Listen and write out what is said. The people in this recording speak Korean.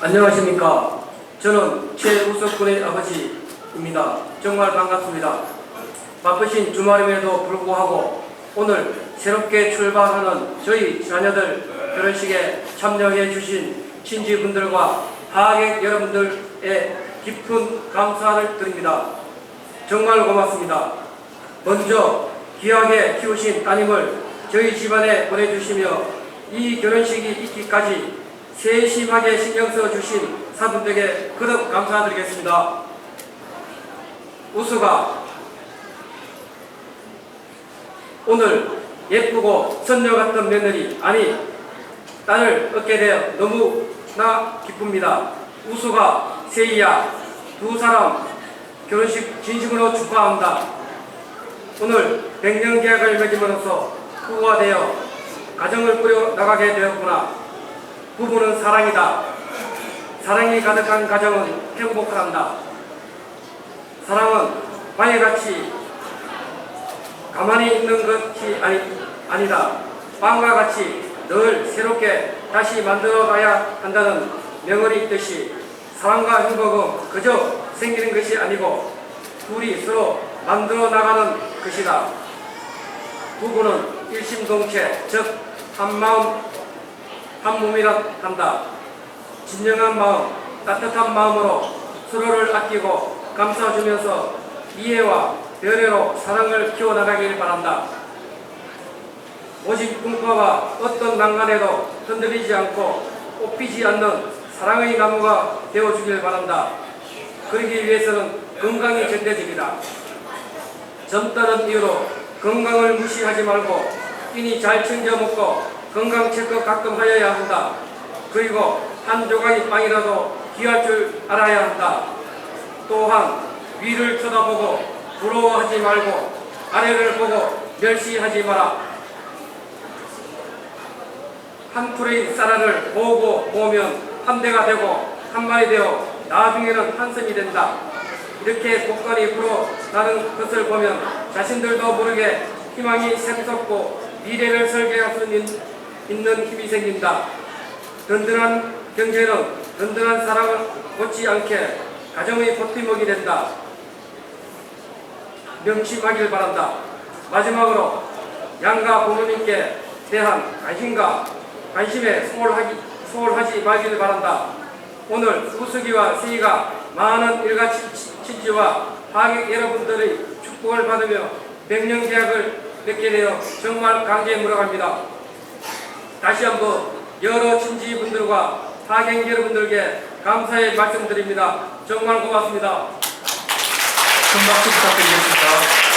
안녕하십니까. 저는 최우석 군의 아버지입니다. 정말 반갑습니다. 바쁘신 주말임에도 불구하고 오늘 새롭게 출발하는 저희 자녀들 결혼식에 참여해 주신 친지분들과 하객 여러분들의 깊은 감사를 드립니다. 정말 고맙습니다. 먼저 귀하게 키우신 따님을 저희 집안에 보내주시며 이 결혼식이 있기까지 세심하게 신경 써 주신 사분들에게 거듭 감사드리겠습니다. 우수가 오늘 예쁘고 선녀 같은 며느리 아니 딸을 얻게 되어 너무나 기쁩니다. 우수가 세이야 두 사람 결혼식 진심으로 축하합니다. 오늘 백년 계약을 맺음으로써 부부가 되어 가정을 꾸려 나가게 되었구나. 부부는 사랑이다. 사랑이 가득한 가정은 행복한다. 사랑은 바위같이 가만히 있는 것이 아니, 아니다. 빵과 같이 늘 새롭게 다시 만들어 가야 한다는 명언이 있듯이 사랑과 행복은 그저 생기는 것이 아니고 둘이 서로 만들어 나가는 것이다. 부부는 일심동체, 즉 한마음 한 몸이라 한다. 진정한 마음, 따뜻한 마음으로 서로를 아끼고 감싸주면서 이해와 배려로 사랑을 키워나가길 바란다. 오직 꿈과와 어떤 난간에도 흔들리지 않고 꽃피지 않는 사랑의 나무가 되어주길 바란다. 그러기 위해서는 건강이 전대적이다. 젊다는 이유로 건강을 무시하지 말고 끼니 잘 챙겨 먹고 건강 체크 가끔 하여야 한다. 그리고 한 조각의 빵이라도 귀할 줄 알아야 한다. 또한 위를 쳐다보고 부러워하지 말고 아래를 보고 멸시하지 마라. 한 풀의 쌀알을 모으고 모으면 한 대가 되고 한 마리 되어 나중에는 한 섬이 된다. 이렇게 복간이 불어나는 것을 보면 자신들도 모르게 희망이 샘솟고 미래를 설계할 수 있는, 있는 힘이 생긴다. 든든한 경제는 든든한 사랑을 못지 않게 가정의 버팀목이 된다. 명심하길 바란다. 마지막으로 양가 부모님께 대한 관심과 관심에 소홀하기, 소홀하지 말기를 바란다. 오늘 우수기와 세이가 많은 일가 친- 친지와 하객 여러분들의 축복을 받으며 백년 계약을 맺게 되어 정말 감개에 물어갑니다. 다시 한번 여러 친지분들과 하객 여러분들께 감사의 말씀드립니다. 정말 고맙습니다. 큰 박수 부탁드리겠습니다.